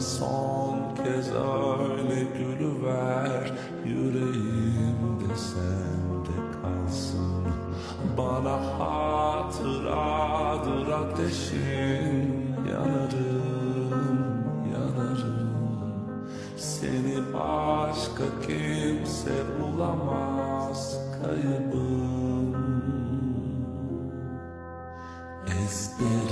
Son kez öyle gülüver Yüreğimde sende kalsın. Bana hatıradır ateşin. Yanarım, yanarım. Seni başka kimse bulamaz kaybım. Ezberimde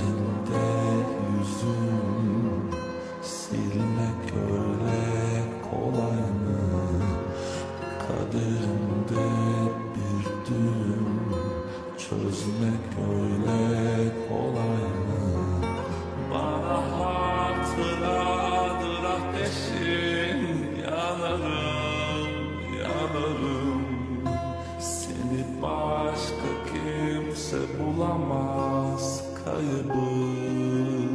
Çözmek öyle kolay mı? Bana hatıradır ateşin Yanarım, yanarım. Seni başka kimse bulamaz kaybım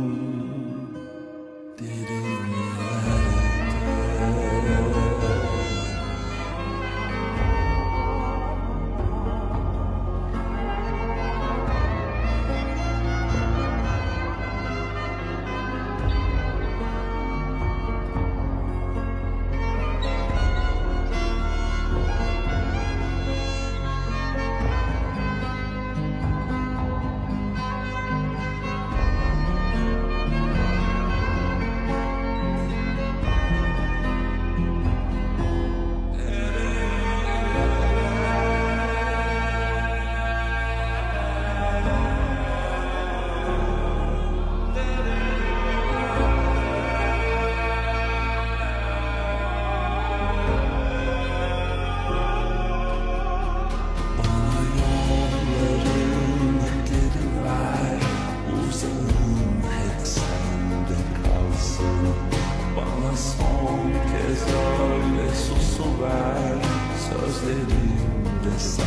susuver Sözlerim de sende kalsın